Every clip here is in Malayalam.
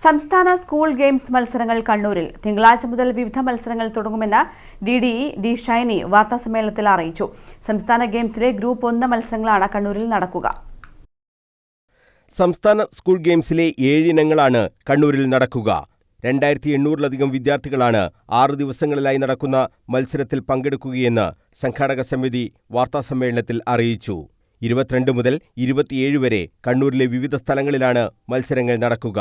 സംസ്ഥാന സ്കൂൾ ഗെയിംസ് മത്സരങ്ങൾ കണ്ണൂരിൽ. തിങ്കളാഴ്ച മുതൽ വിവിധ മത്സരങ്ങൾ തുടങ്ങുമെന്ന് D D E D Shiny വാർത്താസമ്മേളനത്തിൽ അറിയിച്ചു. സംസ്ഥാന ഗെയിംസിലെ ഗ്രൂപ്പ് ഒന്ന് മത്സരങ്ങളാണ് കണ്ണൂരിൽ നടക്കുക. സംസ്ഥാന സ്കൂൾ ഗെയിംസിലെ ഏഴിനങ്ങളാണ് കണ്ണൂരിൽ നടക്കുക. രണ്ടായിരത്തി എണ്ണൂറിലധികം വിദ്യാർത്ഥികളാണ് ആറു ദിവസങ്ങളിലായി നടക്കുന്ന മത്സരത്തിൽ പങ്കെടുക്കുകയെന്ന് സംഘാടക സമിതി വാർത്താസമ്മേളനത്തിൽ അറിയിച്ചു. ഇരുപത്തിരണ്ട് മുതൽ ഇരുപത്തിയേഴ് വരെ കണ്ണൂരിലെ വിവിധ സ്ഥലങ്ങളിലാണ് മത്സരങ്ങൾ നടക്കുക.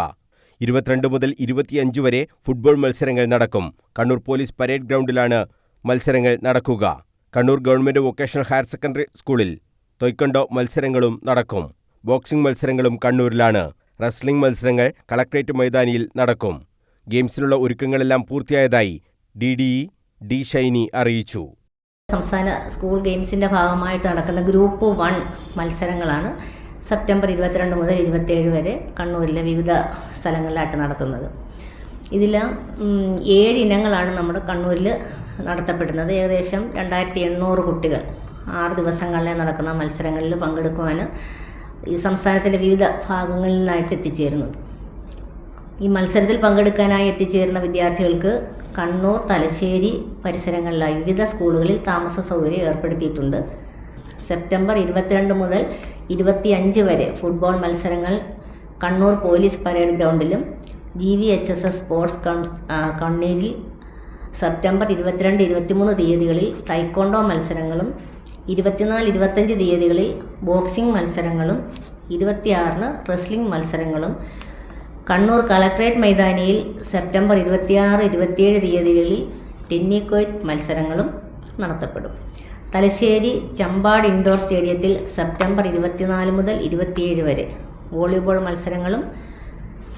ഇരുപത്തിരണ്ട് മുതൽ ഇരുപത്തിയഞ്ച് വരെ ഫുട്ബോൾ മത്സരങ്ങൾ നടക്കും. കണ്ണൂർ പോലീസ് പരേഡ് ഗ്രൗണ്ടിലാണ് മത്സരങ്ങൾ നടക്കുക. Kannur government vocational higher secondary സ്കൂളിൽ തൊയ്ക്കണ്ടോ മത്സരങ്ങളും നടക്കും. ബോക്സിംഗ് മത്സരങ്ങളും കണ്ണൂരിലാണ്. റെസ്ലിംഗ് മത്സരങ്ങൾ കളക്ട്രേറ്റ് മൈതാനിയിൽ നടക്കും. ഗെയിംസിനുള്ള ഒരുക്കങ്ങളെല്ലാം പൂർത്തിയായതായി D D E D Shiny അറിയിച്ചു. സംസ്ഥാന സ്കൂൾ ഗെയിംസിന്റെ ഭാഗമായിട്ട് നടക്കുന്ന ഗ്രൂപ്പ് വൺ മത്സരങ്ങളാണ്. സെപ്റ്റംബർ ഇരുപത്തിരണ്ട് മുതൽ ഇരുപത്തേഴ് വരെ കണ്ണൂരിലെ വിവിധ സ്ഥലങ്ങളിലായിട്ട് നടത്തുന്നത്. ഇതിൽ ഏഴ് ഇനങ്ങളാണ് നമ്മുടെ കണ്ണൂരിൽ നടത്തപ്പെടുന്നത്. ഏകദേശം രണ്ടായിരത്തി എണ്ണൂറ് കുട്ടികൾ ആറ് ദിവസങ്ങളിലെ നടക്കുന്ന മത്സരങ്ങളിൽ പങ്കെടുക്കുവാൻ ഈ സംസ്ഥാനത്തിന്റെ വിവിധ ഭാഗങ്ങളിൽ നിന്നായിട്ട് എത്തിച്ചേരുന്നു. ഈ മത്സരത്തിൽ പങ്കെടുക്കാനായി എത്തിച്ചേരുന്ന വിദ്യാർത്ഥികൾക്ക് കണ്ണൂർ തലശ്ശേരി പരിസരങ്ങളിലായി വിവിധ സ്കൂളുകളിൽ താമസ സൗകര്യം ഏർപ്പെടുത്തിയിട്ടുണ്ട്. സെപ്റ്റംബർ ഇരുപത്തിരണ്ട് മുതൽ ഇരുപത്തിയഞ്ച് വരെ ഫുട്ബോൾ മത്സരങ്ങൾ Kannur police parade ഗ്രൗണ്ടിലും G V H S S sports council കണ്ണീരിൽ സെപ്റ്റംബർ ഇരുപത്തിരണ്ട് ഇരുപത്തിമൂന്ന് തീയതികളിൽ തൈക്കോണ്ടോ മത്സരങ്ങളും ഇരുപത്തിനാല് ഇരുപത്തഞ്ച് തീയതികളിൽ ബോക്സിംഗ് മത്സരങ്ങളും ഇരുപത്തിയാറിന് റെസ്ലിംഗ് മത്സരങ്ങളും കണ്ണൂർ കളക്ട്രേറ്റ് മൈതാനിയിൽ സെപ്റ്റംബർ ഇരുപത്തിയാറ് ഇരുപത്തിയേഴ് തീയതികളിൽ ടെന്നിക്കോയ് മത്സരങ്ങളും നടത്തപ്പെടും. തലശ്ശേരി ചമ്പാട് ഇൻഡോർ സ്റ്റേഡിയത്തിൽ സെപ്റ്റംബർ ഇരുപത്തിനാല് മുതൽ ഇരുപത്തിയേഴ് വരെ. വോളിബോൾ മത്സരങ്ങളും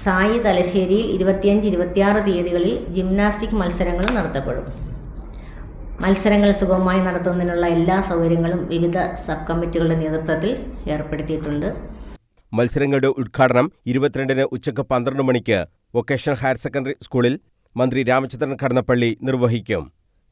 സായി തലശ്ശേരിയിൽ ഇരുപത്തിയഞ്ച് ഇരുപത്തിയാറ് തീയതികളിൽ ജിംനാസ്റ്റിക് മത്സരങ്ങളും നടത്തപ്പെടും. മത്സരങ്ങൾ സുഗമമായി നടത്തുന്നതിനുള്ള എല്ലാ സൗകര്യങ്ങളും വിവിധ സബ് കമ്മിറ്റികളുടെ നേതൃത്വത്തിൽ ഏർപ്പെടുത്തിയിട്ടുണ്ട്. മത്സരങ്ങളുടെ ഉദ്ഘാടനം ഇരുപത്തിരണ്ടിന് ഉച്ചയ്ക്ക് പന്ത്രണ്ട് മണിക്ക് വൊക്കേഷണൽ ഹയർ സെക്കൻഡറി സ്കൂളിൽ മന്ത്രി രാമചന്ദ്രൻ കടന്നപ്പള്ളി നിർവഹിക്കും.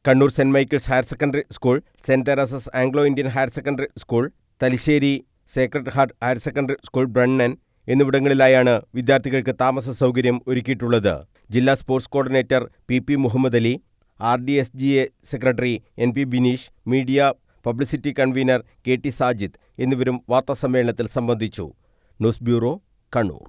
Kannur saint Michael's higher secondary school saint Teresa's Anglo Indian higher secondary school Thalassery sacred heart higher secondary school Brennen എന്നിവിടങ്ങളിലായാണ് വിദ്യാർത്ഥികൾക്ക് താമസ സൗകര്യം ഒരുക്കിയിട്ടുള്ളത്. ജില്ലാ sports coordinator P P Muhammad Ali R D S G A secretary N P Bineesh media publicity convener K T Sajid എന്നിവരും വാർത്താസമ്മേളനത്തിൽ സംബന്ധിച്ചു. News bureau Kannur.